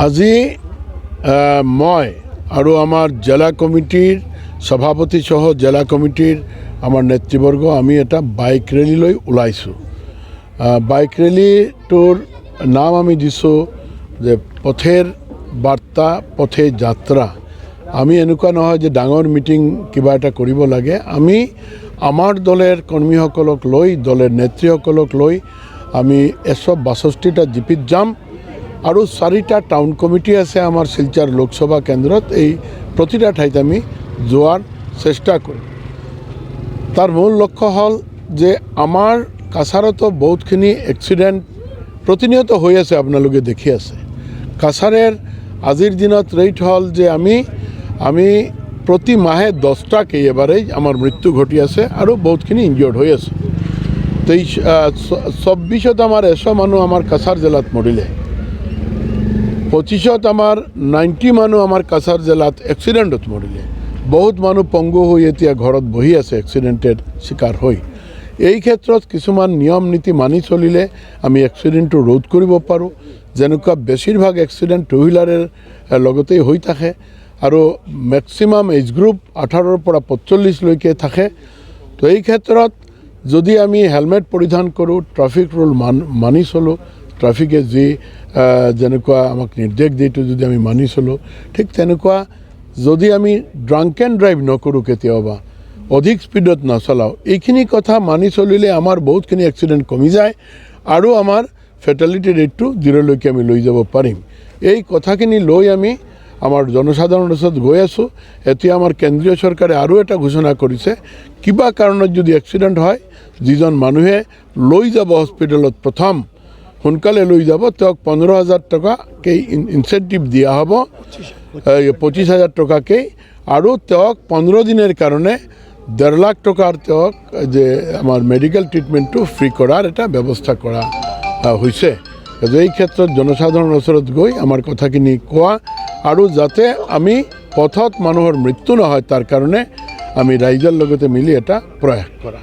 আজি মই আৰু আমাৰ জিলা কমিটিৰ সভাপতি সহ জিলা কমিটিৰ আমাৰ নেতৃবৰ্গ, আমি এটা বাইক ৰেলীলৈ ওলাইছোঁ। বাইক ৰেলীটোৰ নাম আমি দিছোঁ যে পথেৰ বাৰ্তা পথে যাত্ৰা। আমি এনেকুৱা নহয় যে ডাঙৰ মিটিং কিবা এটা কৰিব লাগে। আমি আমাৰ দলেৰ কৰ্মীসকলক লৈ, দলেৰ নেত্ৰীসকলক লৈ আমি এশ বাষষ্ঠিটা জিপিত যাম। আৰু চাৰিটা টাউন কমিটি আছে আমাৰ শিলচৰ লোকসভা কেন্দ্ৰত। এই প্ৰতিটা ঠাইত আমি যোৱাৰ চেষ্টা কৰিম। তাৰ মূল লক্ষ্য হ'ল যে আমাৰ কাছাৰতো বহুতখিনি এক্সিডেণ্ট প্ৰতিনিয়ত হৈ আছে, আপোনালোকে দেখি আছে। কাছাৰেৰ আজিৰ দিনত ৰেট হ'ল যে আমি আমি প্ৰতি মাহে দহটাকে এবাৰেই আমাৰ মৃত্যু ঘটি আছে আৰু বহুতখিনি ইনজিয়ৰ্ড হৈ আছে। তেইছ চৌব্বিছত আমাৰ এশ মানুহ আমাৰ কাছাৰ জিলাত মৰিলে। পঁচিছত আমাৰ নাইণ্টি মানুহ আমাৰ কাছাৰ জিলাত এক্সিডেণ্টত মৰিলে। বহুত মানুহ পংগু হৈ এতিয়া ঘৰত বহি আছে এক্সিডেণ্টেড চিকাৰ হৈ। এই ক্ষেত্ৰত কিছুমান নিয়ম নীতি মানি চলিলে আমি এক্সিডেণ্টটো ৰোধ কৰিব পাৰোঁ। যেনেকুৱা বেছিভাগ এক্সিডেণ্ট টু হুইলাৰৰ এ, লগতেই হৈ থাকে আৰু মেক্সিমাম এজ গ্ৰুপ আঠাৰৰ পৰা পঞ্চল্লিছলৈকে থাকে। তো এই ক্ষেত্ৰত যদি আমি হেলমেট পৰিধান কৰোঁ ট্ৰাফিক ৰুল মানি চলোঁ ট্ৰাফিকে যি যেনেকুৱা আমাক নিৰ্দেশ দিয়েটো যদি আমি মানি চলোঁ, ঠিক তেনেকুৱা যদি আমি ড্ৰাংক এণ্ড ড্ৰাইভ নকৰোঁ কেতিয়াবা, অধিক স্পীডত নচলাওঁ, এইখিনি কথা মানি চলিলে আমাৰ বহুতখিনি এক্সিডেণ্ট কমি যায় আৰু আমাৰ ফেটালিটি ৰেটটো জিৰ'লৈকে আমি লৈ যাব পাৰিম। এই কথাখিনি লৈ আমি আমাৰ জনসাধাৰণৰ ওচৰত গৈ আছোঁ। এতিয়া আমাৰ কেন্দ্ৰীয় চৰকাৰে আৰু এটা ঘোষণা কৰিছে, কিবা কাৰণত যদি এক্সিডেণ্ট হয়, যিজন মানুহে লৈ যাব হস্পিটেলত প্ৰথম সোনকালে লৈ যাব তেওঁক পোন্ধৰ হাজাৰ টকাকৈ ইনচেণ্টিভ দিয়া হ'ব। পঁচিছ হাজাৰ টকাকৈ। আৰু তেওঁক পোন্ধৰ দিনৰ কাৰণে ডেৰ লাখ টকাৰ তেওঁক যে আমাৰ মেডিকেল ট্ৰিটমেণ্টটো ফ্ৰী কৰাৰ এটা ব্যৱস্থা কৰা হৈছে এই ক্ষেত্ৰত জনসাধাৰণৰ ওচৰত গৈ আমাৰ কথাখিনি কোৱা, আৰু যাতে আমি পথত মানুহৰ মৃত্যু নহয়, তাৰ কাৰণে আমি ৰাইজৰ লগতে মিলি এটা প্ৰয়াস কৰা।